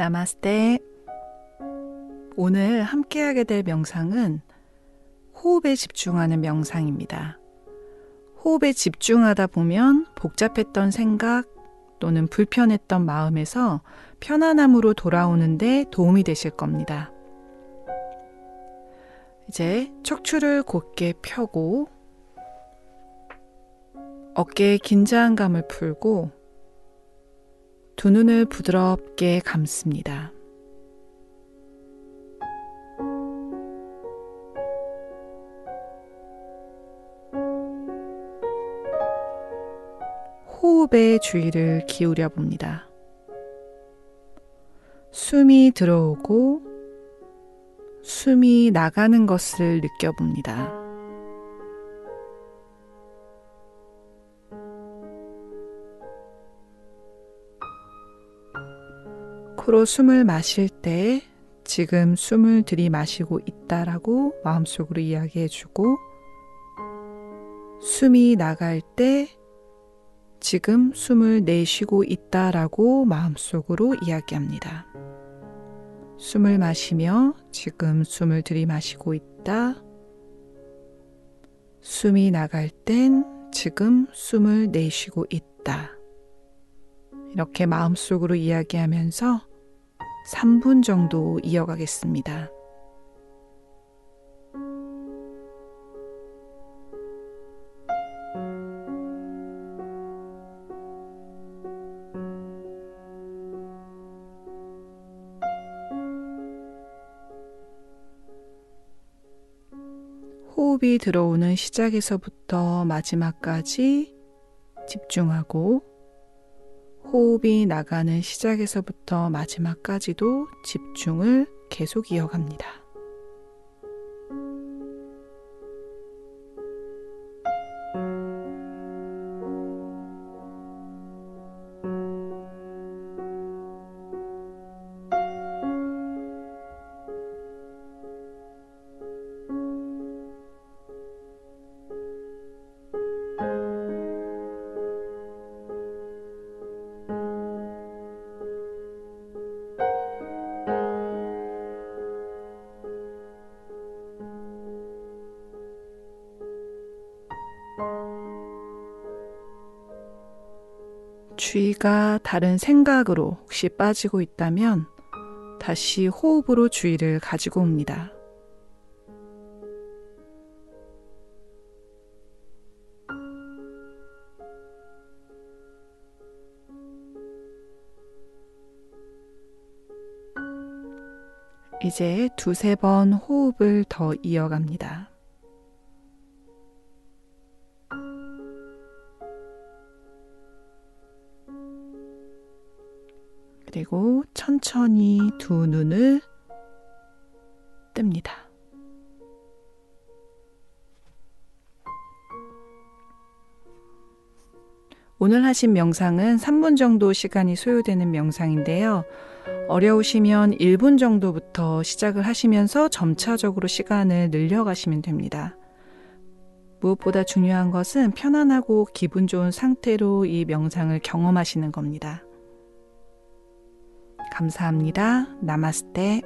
나마스테. 오늘 함께하게 될 명상은 호흡에 집중하는 명상입니다. 호흡에 집중하다 보면 복잡했던 생각 또는 불편했던 마음에서 편안함으로 돌아오는데 도움이 되실 겁니다. 이제 척추를 곧게 펴고 어깨의 긴장감을 풀고 두 눈을 부드럽게 감습니다. 호흡에 주의를 기울여 봅니다. 숨이 들어오고 숨이 나가는 것을 느껴봅니다. 코로 숨을 마실 때 지금 숨을 들이마시고 있다라고 마음속으로 이야기해 주고 숨이 나갈 때 지금 숨을 내쉬고 있다라고 마음속으로 이야기합니다. 숨을 마시며 지금 숨을 들이마시고 있다. 숨이 나갈 땐 지금 숨을 내쉬고 있다. 이렇게 마음속으로 이야기하면서 3분 정도 이어가겠습니다. 호흡이 들어오는 시작에서부터 마지막까지 집중하고 호흡이 나가는 시작에서부터 마지막까지도 집중을 계속 이어갑니다. 주의가 다른 생각으로 혹시 빠지고 있다면 다시 호흡으로 주의를 가지고 옵니다. 이제 두세 번 호흡을 더 이어갑니다. 그리고 천천히 두 눈을 뜹니다. 오늘 하신 명상은 3분 정도 시간이 소요되는 명상인데요. 어려우시면 1분 정도부터 시작을 하시면서 점차적으로 시간을 늘려가시면 됩니다. 무엇보다 중요한 것은 편안하고 기분 좋은 상태로 이 명상을 경험하시는 겁니다. 감사합니다. 나마스테.